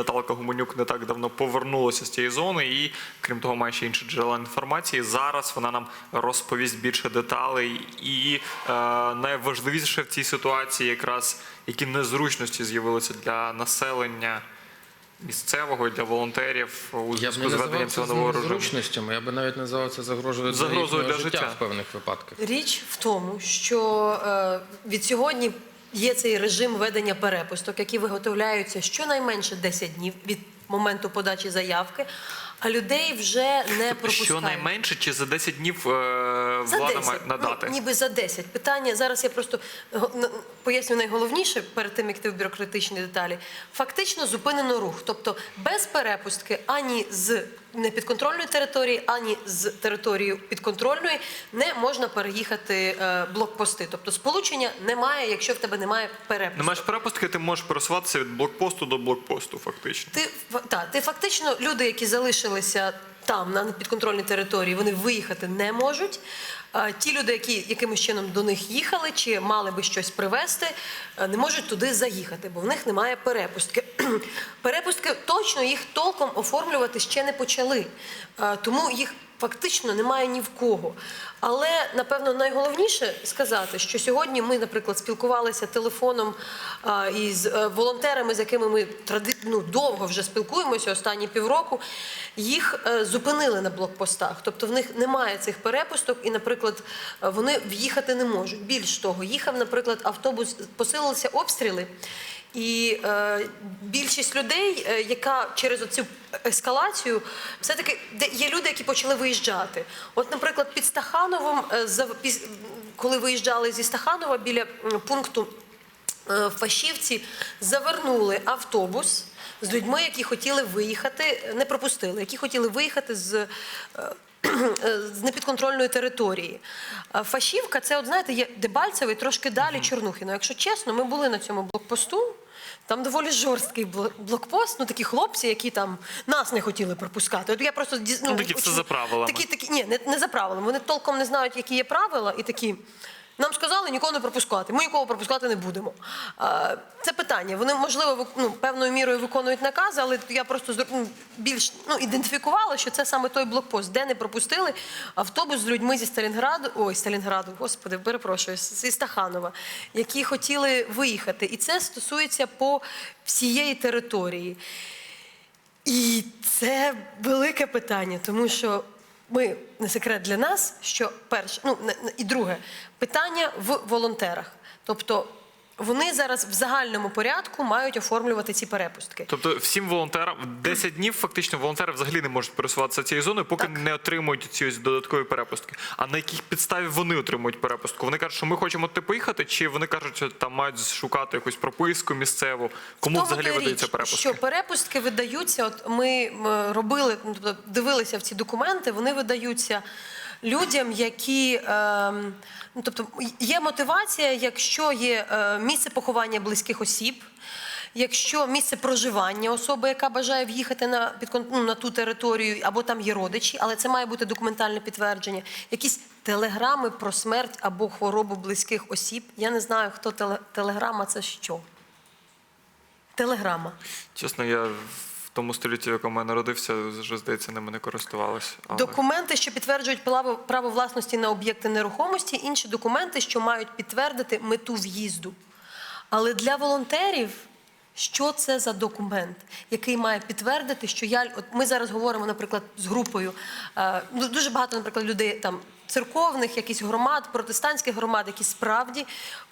Наталка Гуменюк не так давно повернулася з цієї зони, і крім того, має ще інші джерела інформації. Зараз вона нам розповість більше деталей. І е, найважливіше в цій ситуації, якраз які незручності з'явилися для населення місцевого і для волонтерів у зв'язку з введенням цього нового режиму. зручностями, я би навіть назвав це загрожою, Загрозою їхнього для життя, життя. в певних випадках. Річ в тому, що е, від сьогодні є цей режим ведення перепусток, які виготовляються щонайменше 10 днів від моменту подачі заявки, а людей вже не пропускають. Щонайменше чи за 10 днів е, За влада 10, має надати? Ну, ніби за 10. Питання зараз я просто поясню найголовніше перед тим, як йти в бюрократичні деталі. Фактично зупинено рух, тобто без перепустки ані з непідконтрольної території, ані з території підконтрольної не можна переїхати е, блокпости. Тобто сполучення немає, якщо в тебе немає перепустки. Не маєш перепустки, ти можеш пересуватися від блокпосту до блокпосту, фактично. Ти фа- та, ти фактично люди, які залишилися там на підконтрольній території, вони виїхати не можуть. Ті люди, які якимось чином до них їхали чи мали би щось привезти, е, не можуть туди заїхати, бо в них немає перепустки. Перепустки точно їх толком оформлювати ще не почали, тому їх фактично немає ні в кого. Але напевно найголовніше сказати, що сьогодні ми, наприклад, спілкувалися телефоном із е, волонтерами, з якими ми ну, довго вже спілкуємося, останні півроку. Їх е, зупинили на блокпостах, тобто в них немає цих перепусток, і, наприклад, е, вони в'їхати не можуть. Більш того, їхав, наприклад, автобус, посилилися обстріли. І е, більшість людей, е, яка через оцю ескалацію, все-таки де є люди, які почали виїжджати. От, наприклад, під Стахановим, е, за- піс- коли виїжджали зі Стаханова біля м, пункту е, фашівці, завернули автобус з людьми, які хотіли виїхати, не пропустили, які хотіли виїхати з. е, е, З непідконтрольної території. А Фашівка, це, от знаєте, є Дебальцевий, трошки далі Чорнухіно. Якщо чесно, ми були на цьому блокпосту. Там доволі жорсткий бло- блокпост. Ну такі хлопці, які там нас не хотіли пропускати. От я просто діз- Ну, такі все за правилами. Такі, такі, ні, не, не за правилами. Вони толком не знають, які є правила, і такі. Нам сказали нікого не пропускати. Ми нікого пропускати не будемо. Це питання. Вони можливо ну, певною мірою виконують накази, але я просто ну, більш ну, ідентифікувала, що це саме той блокпост, де не пропустили автобус з людьми зі Сталінграду, ой, Сталінграду, господи, перепрошую, зі Стаханова, які хотіли виїхати. І це стосується по всієї території. І це велике питання, тому що ми не секрет для нас, що перше, ну і друге питання в волонтерах. Тобто вони зараз в загальному порядку мають оформлювати ці перепустки. Тобто всім волонтерам 10 днів фактично волонтери взагалі не можуть пересуватися цією зоною, поки Так. не отримують ці ось додаткові перепустки. А на яких підставі вони отримують перепустку? Вони кажуть, що ми хочемо ти поїхати, чи вони кажуть, що там мають шукати якусь прописку місцеву? Кому тому взагалі видаються перепустки? Що перепустки видаються, от ми робили, ну, тобто дивилися в ці документи, вони видаються людям, які. ем, ну, тобто є мотивація, якщо є е, місце поховання близьких осіб. Якщо місце проживання особи, яка бажає в'їхати на підкон... ну, на ту територію, або там є родичі, але це має бути документальне підтвердження. Якісь телеграми про смерть або хворобу близьких осіб. Я не знаю, хто теле... телеграма це що. Телеграма. Чесно, я тому столітті, в якому я народився, вже здається, ними не користувалась. Але... Документи, що підтверджують право власності на об'єкти нерухомості, інші документи, що мають підтвердити мету в'їзду. Але для волонтерів. Що це за документ, який має підтвердити, що я от ми зараз говоримо, наприклад, з групою е, ну, дуже багато, наприклад, людей там церковних, якісь громад, протестантських громад, які справді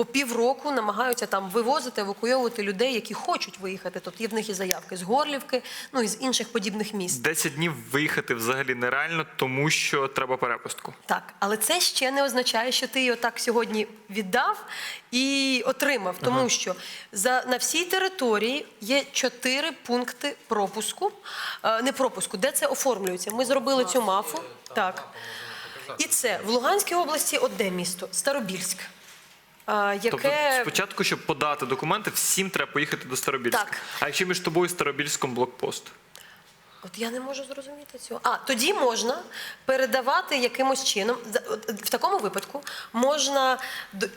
по півроку намагаються там вивозити, евакуйовувати людей, які хочуть виїхати. Тобто є в них і заявки з Горлівки, ну і з інших подібних міст. 10 днів виїхати взагалі нереально, тому що треба перепустку. Так, але це ще не означає, що ти його так сьогодні віддав і отримав, тому що за на всій території є чотири пункти пропуску, е, не пропуску, де це оформлюється. Ми зробили цю мафу. Так. І це в Луганській області одне місто Старобільськ. Яке Тобто спочатку, щоб подати документи, всім треба поїхати до Старобільська. Так. А якщо між тобою і Старобільськом блокпост? От я не можу зрозуміти цього. А тоді можна передавати якимось чином. В такому випадку можна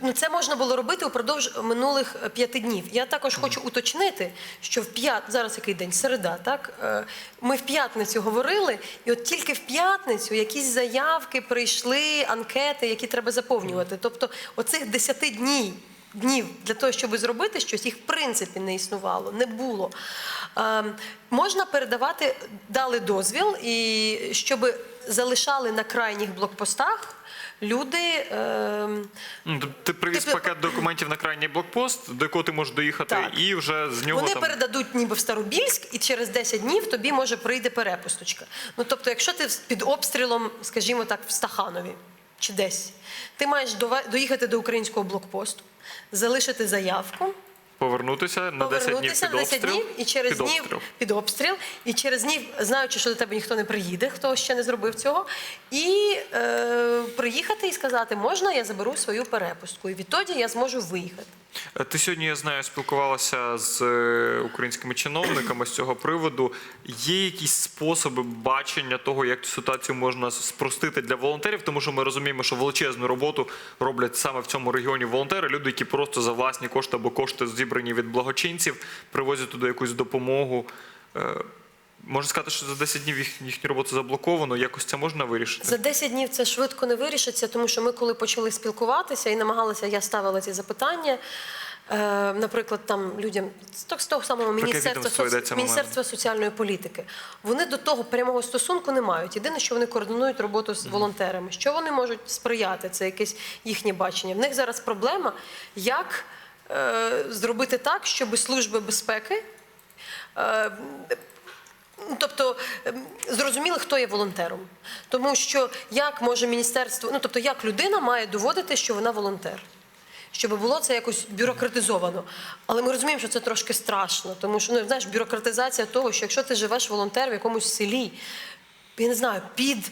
ну це можна було робити упродовж минулих е, п'яти днів. Я також хочу уточнити, що в п'ят зараз який день? Середа, так Е, ми в п'ятницю говорили, і от тільки в п'ятницю якісь заявки прийшли, анкети, які треба заповнювати. Тобто, оцих 10 днів. Днів для того, щоб зробити щось, їх в принципі не існувало, не було. Ем, можна передавати, дали дозвіл, і щоб залишали на крайніх блокпостах люди. Ну, Ти привіз Тобто- пакет документів на крайній блокпост, до якого ти можеш доїхати, Так. і вже з нього Вони там передадуть ніби в Старобільськ, і через 10 днів тобі може прийде перепусточка. Ну тобто, якщо ти під обстрілом, скажімо так, в Стаханові чи десь, ти маєш доїхати до українського блокпосту, залишити заявку. повернутися на 10 днів під на 10 обстріл. днів і через під днів обстріл. під обстріл, і через днів, знаючи, що до тебе ніхто не приїде, хто ще не зробив цього, і е, приїхати і сказати, можна, я заберу свою перепустку, і відтоді я зможу виїхати. Е, Ти сьогодні, я знаю, спілкувалася з е, українськими чиновниками з цього приводу. Є якісь способи бачення того, як цю ситуацію можна спростити для волонтерів, тому що ми розуміємо, що величезну роботу роблять саме в цьому регіоні волонтери, люди, які просто за власні кошти або кошти зібрані від благочинців, привозять туди якусь допомогу. Можна сказати, що за 10 днів їх, їхню роботу заблоковано. Якось це можна вирішити? За 10 днів це швидко не вирішиться, тому що ми, коли почали спілкуватися і намагалися, я ставила ці запитання. Е, наприклад, там людям з того- самого міністерства, відомство соц- йдеться мова? міністерства соціальної політики. Вони до того прямого стосунку не мають. Єдине, що вони координують роботу з волонтерами. Що вони можуть сприяти? Це якесь їхнє бачення. В них зараз проблема, як е, зробити так, щоб служби безпеки. Е, Тобто зрозуміло, зрозуміли, хто є волонтером, тому що як може міністерство, ну тобто як людина має доводити, що вона волонтер, щоб було це якось бюрократизовано. Але ми розуміємо, що це трошки страшно, тому що ну знаєш, бюрократизація того, що якщо ти живеш волонтер в якомусь селі, я не знаю, під.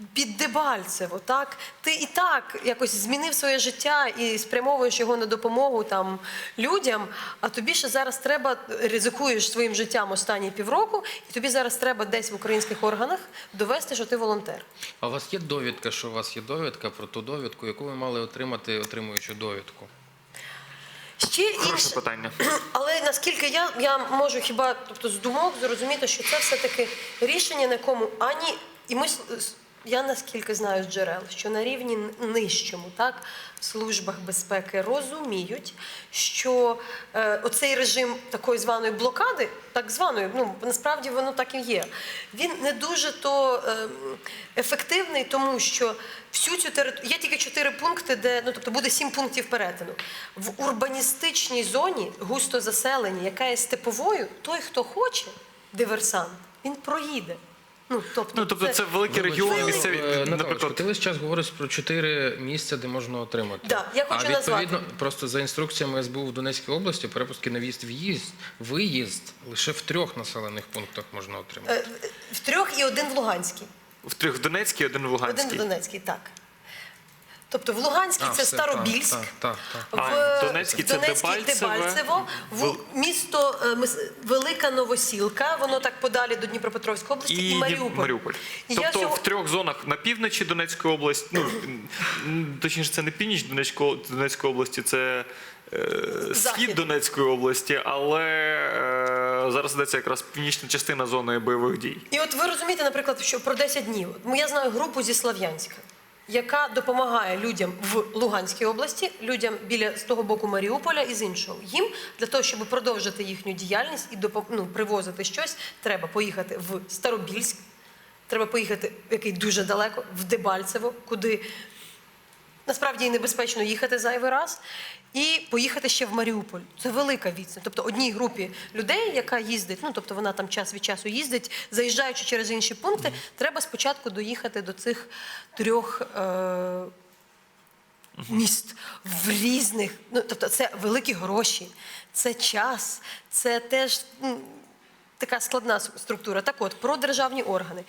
Е, під Дебальцево, так ти і так якось змінив своє життя і спрямовуєш його на допомогу там людям. А тобі ще зараз треба ризикуєш своїм життям останні півроку, і тобі зараз треба десь в українських органах довести, що ти волонтер. А у вас є довідка, що у вас є довідка про ту довідку, яку ви мали отримати, отримуючи довідку? Ще інше, питання. але наскільки я, я можу хіба тобто з думок зрозуміти, що це все таки рішення, на якому ані і ми я наскільки знаю з джерел, що на рівні нижчому, так в службах безпеки розуміють, що е, оцей режим такої званої блокади, так званої, ну насправді воно так і є. Він не дуже то е, ефективний, тому що всю цю територію є тільки чотири пункти, де ну тобто буде сім пунктів перетину. В урбаністичній зоні густо заселені, яка є степовою, той, хто хоче, диверсант, він проїде. Ну тобто, Ну тобто це великі Вибач, регіони, е, місцеві, Наталочко, наприклад. ти весь час говориш про чотири місця, де можна отримати. Да, я хочу а відповідно, назвати. просто за інструкціями СБУ в Донецькій області перепустки на в'їзд в'їзд, виїзд лише в трьох населених пунктах можна отримати. Е, в трьох і один в Луганській. В трьох в Донецькій, один в Один Луганській. в Донецькій, так. Тобто в Луганській А, це все, Старобільськ. Так, так, так. В в Донецькій це. Дебальцево, в місто е, Мис- Велика Новосілка, воно так подалі до Дніпропетровської області, і, І Маріуполь. Маріуполь. І я Тобто сьогодні- в трьох зонах на півночі Донецької області, ну точніше, це не північ Донецької, Донецької області, це е, схід Донецької області, але е, зараз йдеться якраз північна частина зони бойових дій. І от ви розумієте, наприклад, що про 10 днів. Ну, Я знаю групу зі Слав'янська, яка допомагає людям в Луганській області, людям біля з того боку Маріуполя і з іншого. Їм для того, щоб продовжити їхню діяльність і ну, привозити щось, треба поїхати в Старобільськ, треба поїхати, який дуже далеко, в Дебальцево, куди насправді і небезпечно їхати зайвий раз, і поїхати ще в Маріуполь. Це велика відстань. Тобто одній групі людей, яка їздить, ну тобто вона там час від часу їздить, заїжджаючи через інші пункти, треба спочатку доїхати до цих трьох. Е- Міст в різних, ну тобто це великі гроші, це час, це теж м, така складна структура. Так от, про державні органи.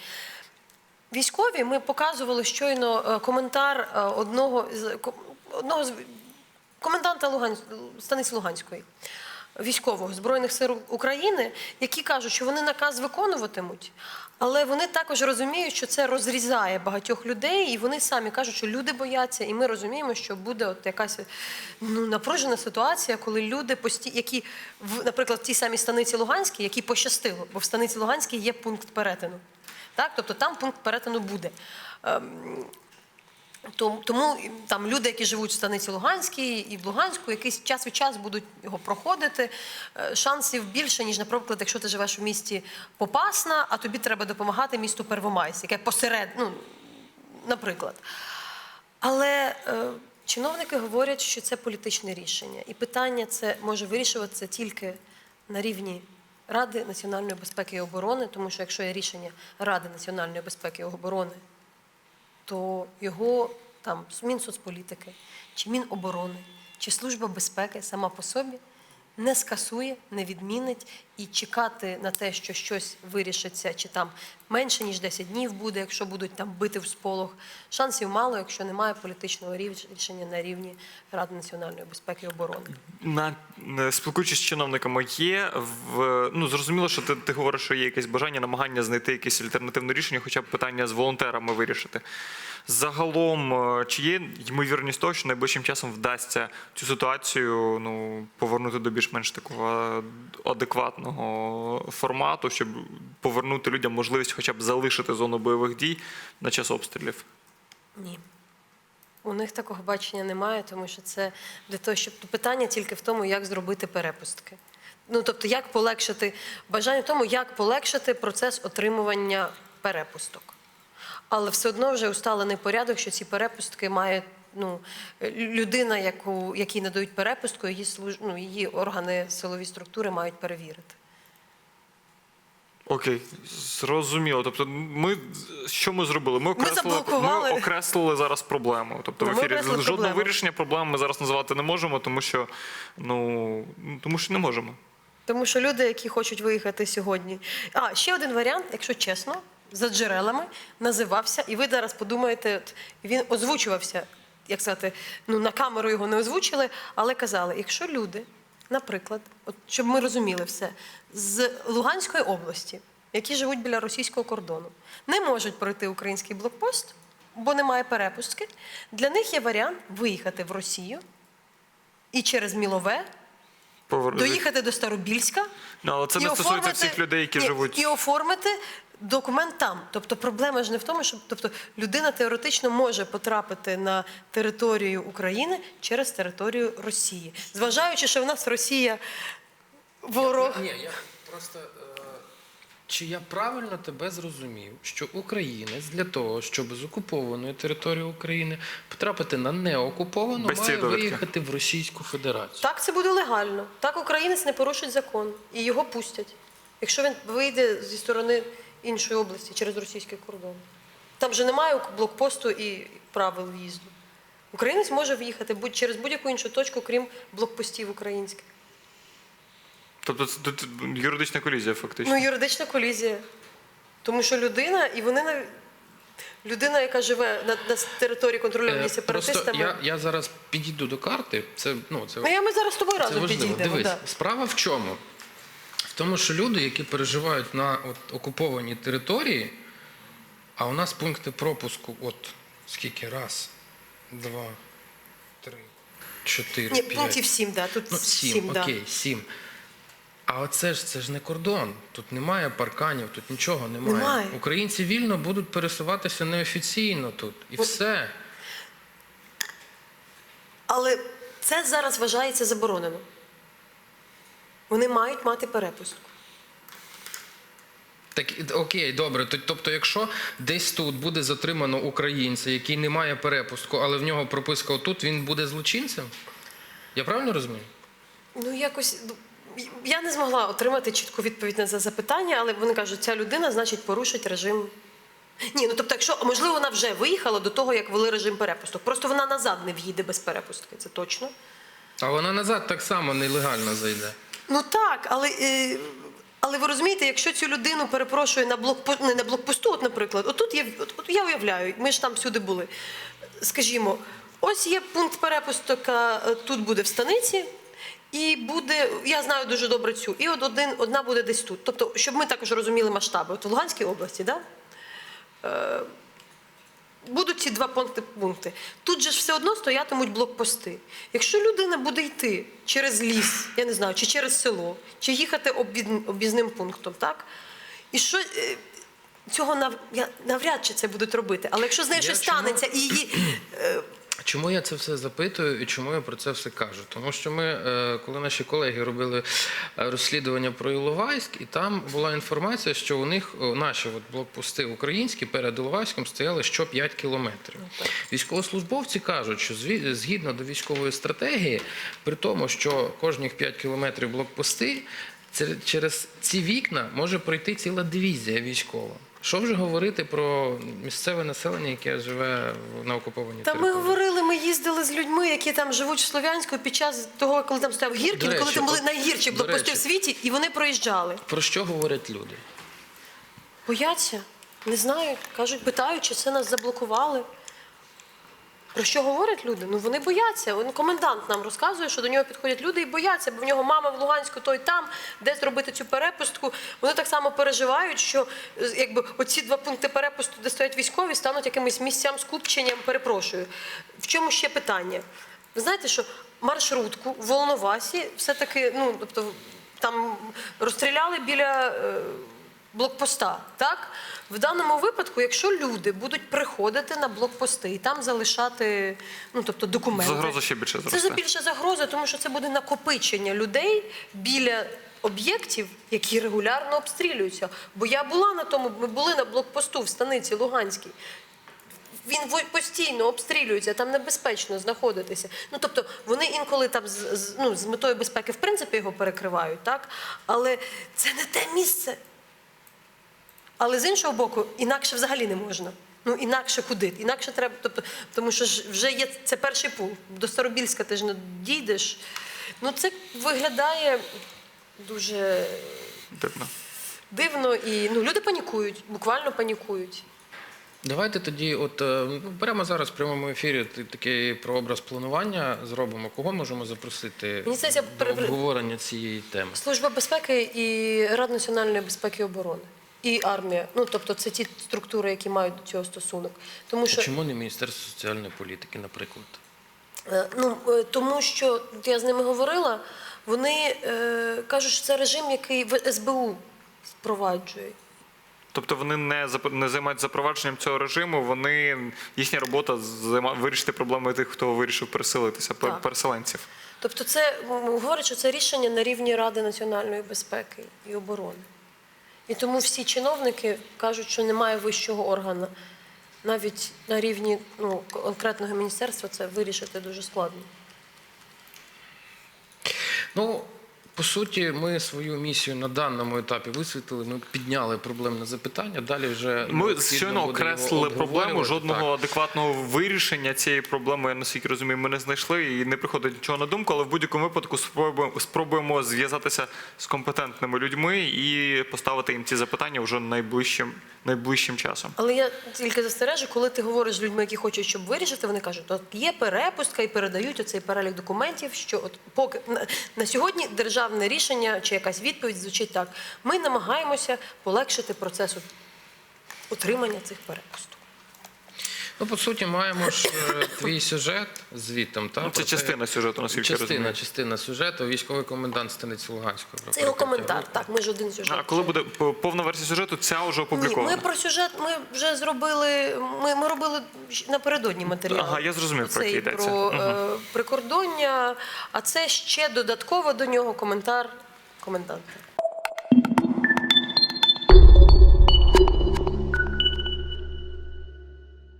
Військові ми показували щойно е, коментар е, одного з одного з коменданта Луган... станиці Луганської. військових збройних сил України, які кажуть, що вони наказ виконуватимуть. Але вони також розуміють, що це розрізає багатьох людей, і вони самі кажуть, що люди бояться, і ми розуміємо, що буде от якась ну, напружена ситуація, коли люди пості... які наприклад, в тій самій станиці Луганській, які пощастило, бо в станиці Луганській є пункт перетину. Так, тобто там пункт перетину буде. Ем, тому, там люди, які живуть в станиці Луганській і в Луганську, якийсь час від час будуть його проходити. Е, Шансів більше, ніж, наприклад, якщо ти живеш у місті Попасна, а тобі треба допомагати місту Первомайськ, яке посеред, ну, наприклад. Але е, чиновники говорять, що це політичне рішення, і питання це може вирішуватися тільки на рівні Ради національної безпеки і оборони, тому що якщо є рішення Ради національної безпеки і оборони, то його там Мінсоцполітики, чи Міноборони, чи Служба безпеки сама по собі не скасує, не відмінить і чекати на те, що щось вирішиться, чи там менше ніж 10 днів буде, якщо будуть там бити в сполох. Шансів мало, якщо немає політичного рішення на рівні Ради національної безпеки і оборони. На е, спілкуючись з чиновниками, є в ну зрозуміло, що ти, ти говориш, що є якесь бажання, намагання знайти якесь альтернативне рішення, хоча б питання з волонтерами вирішити. Загалом, е, чи є ймовірність того, що найближчим часом вдасться цю ситуацію ну повернути до більш-менш такого адекватного формату, щоб повернути людям можливість, хоча б залишити зону бойових дій на час обстрілів? Ні. У них такого бачення немає, тому що це для того, щоб питання тільки в тому, як зробити перепустки. Ну тобто, як полегшити бажання в тому, як полегшити процес отримування перепусток. Але все одно вже усталений порядок, що ці перепустки має ну, людина, яку, якій надають перепустку, її, служ... ну, її органи силові структури мають перевірити. Окей, зрозуміло. Тобто, ми що ми зробили? Ми окреслили, заблокували. ми окреслили зараз проблему. Тобто, Ну, в ефірі жодного проблему. вирішення проблем ми зараз називати не можемо, тому що ну тому що не можемо. Тому що люди, які хочуть виїхати сьогодні. А ще один варіант, якщо чесно, за джерелами називався, і ви зараз подумаєте, він озвучувався, як сказати, ну на камеру його не озвучили, але казали, якщо люди, наприклад, от щоб ми розуміли все, з Луганської області, які живуть біля російського кордону, не можуть пройти український блокпост, бо немає перепустки. Для них є варіант виїхати в Росію і через Мілове Повер- доїхати до Старобільська. Ну, але це не стосується оформити- всіх людей, які Ні, живуть. І оформити документ там. Тобто проблема ж не в тому, що тобто, людина теоретично може потрапити на територію України через територію Росії. Зважаючи, що в нас Росія ворог. Ні, я просто. Чи я правильно тебе зрозумів, що українець для того, щоб з окупованої території України потрапити на неокуповану, Без має виїхати в Російську Федерацію? Так це буде легально. Так українець не порушить закон і його пустять, якщо він вийде зі сторони іншої області через російський кордон. Там же немає блокпосту і правил в'їзду. Українець може в'їхати будь- через будь-яку іншу точку, крім блокпостів українських. Тобто, це тут юридична колізія, фактично. Ну, юридична колізія. Тому що людина, і вони нав- людина, яка живе на, на території контрольованій Е, сепаратистами. Просто я, я зараз підійду до карти. Це, ну, це, Ну, я ми зараз з тобою це разом важливо. підійдемо. Дивись, Да. справа в чому? В тому, що люди, які переживають на от, окупованій території, а у нас пункти пропуску, от скільки? Раз, два, три, чотири, Ні, п'ять. пунктів сім, да. Тут Ну, сім, сім, да. окей, сім. А оце ж це ж не кордон. Тут немає парканів, тут нічого немає. Немає. Українці вільно будуть пересуватися неофіційно тут. І все. Але це зараз вважається заборонено. Вони мають мати перепустку. Так окей, добре. Тобто, якщо десь тут буде затримано українця, який не має перепустку, але в нього прописка отут, він буде злочинцем? Я правильно розумію? Ну, якось ну, я не змогла отримати чітку відповідь на це запитання, але вони кажуть, ця людина, значить, порушить режим. Ні, ну тобто, якщо можливо вона вже виїхала до того, як ввели режим перепусток. Просто вона назад не в'їде без перепустки, це точно. А вона назад так само нелегально зайде. Ну так, але, е, але ви розумієте, якщо цю людину перепрошую на блокпосту, не на блокпосту, от, наприклад, отут є, от, от я уявляю, ми ж там всюди були. Скажімо, ось є пункт перепусток, е, тут буде в станиці, І буде, я знаю дуже добре цю, і от один, одна буде десь тут. Тобто, щоб ми також розуміли масштаби. От в Луганській області, да? е, будуть ці два пункти. пункти. Тут же ж все одно стоятимуть блокпости. Якщо людина буде йти через ліс, я не знаю, чи через село, чи їхати об'їзним пунктом, так? І що. е, Цього нав... я... навряд чи це будуть робити. Але якщо з нею щось станеться і її Чому я це все запитую і чому я про це все кажу? Тому що ми, е, коли наші колеги робили е, розслідування про Іловайськ, і там була інформація, що у них наші от блокпости українські перед Іловайськом стояли що 5 кілометрів. Військовослужбовці кажуть, що згідно до військової стратегії, при тому, що кожних 5 кілометрів блокпости, через ці вікна може пройти ціла дивізія військова. Що вже говорити про місцеве населення, яке живе на окупованій Та ми говорили, ми їздили з людьми, які там живуть в Слов'янську під час того, коли там стояв Гіркін, До коли речі, там були от- найгірші до блокпости речі. в світі, і вони проїжджали. Про що говорять люди? Бояться, не знають, кажуть, питають, чи це нас заблокували. Про що говорять люди? Ну вони бояться. Он комендант нам розказує, що до нього підходять люди і бояться, бо в нього мама в Луганську, той там, де зробити цю перепустку. Вони так само переживають, що е, якби оці два пункти перепусту, де стоять військові, стануть якимось місцям скупченням. Перепрошую. В чому ще питання? Ви знаєте, що маршрутку в Волновасі все-таки, ну тобто там розстріляли біля. Блокпоста. Так? В даному випадку, якщо люди будуть приходити на блокпости і там залишати ну, тобто, документи, Загроза ще більше це зросте. за більше загроза, тому що це буде накопичення людей біля об'єктів, які регулярно обстрілюються. Бо я була на тому, ми були на блокпосту в станиці Луганській. Він постійно обстрілюється, там небезпечно знаходитися. Ну тобто вони інколи там з, з- ну, з метою безпеки в принципі його перекривають, так? Але це не те місце. Але з іншого боку, інакше взагалі не можна. Ну інакше куди? Інакше треба, тобто, тому що ж вже є це перший пункт. До Старобільська ти ж не дійдеш. Ну це виглядає дуже Дивно. дивно і ну люди панікують, буквально панікують. Давайте тоді, от е, ну, прямо зараз в прямому ефірі ти- такий прообраз планування зробимо. Кого можемо запросити до обговорення цієї теми? Служба безпеки і Рада національної безпеки і оборони. І армія. Ну тобто це ті структури, які мають до цього стосунок. Тому що Чому не Міністерство соціальної політики, наприклад? Е, Ну е, тому, що я з ними говорила, вони е, кажуть, що це режим, який в СБУ впроваджує. Тобто вони не зап- не займаються запровадженням цього режиму. Вони їхня робота займа- вирішити проблеми тих, хто вирішив переселитися, пер- Так. переселенців. Тобто, це м, говорять, що це рішення на рівні Ради національної безпеки і оборони. І тому всі чиновники кажуть, що немає вищого органу. Навіть на рівні ну, конкретного міністерства це вирішити дуже складно. Ну, по суті, ми свою місію на даному етапі висвітлили. Ми підняли проблемне запитання. Далі вже Ми щойно окреслили проблему. Жодного Так. адекватного вирішення цієї проблеми, я наскільки розумію, ми не знайшли і не приходить нічого на думку. Але в будь-якому випадку спробуємо, спробуємо зв'язатися з компетентними людьми і поставити їм ці запитання вже найближчим найближчим часом. Але я тільки застережу, коли ти говориш з людьми, які хочуть, щоб вирішити, вони кажуть, от є перепустка і передають оцей перелік документів. Що от поки на, на сьогодні державне рішення чи якась відповідь звучить так: ми намагаємося полегшити процес от- отримання цих перепусток. Ну, по суті, маємо ж е, твій сюжет звітом. Та, Ну, це про те, частина сюжету, наскільки я частина, розумію. частина сюжету. Військовий комендант станиці Луганської. Це його коментар. Так, ми ж один сюжет. А коли буде п- повна версія сюжету, ця вже Ні, опублікована. ми про сюжет ми вже зробили. Ми, ми робили напередодні матеріал. Ага, я зрозумів, про який йдеться. про е, прикордоння, а це ще додатково до нього коментар коменданта.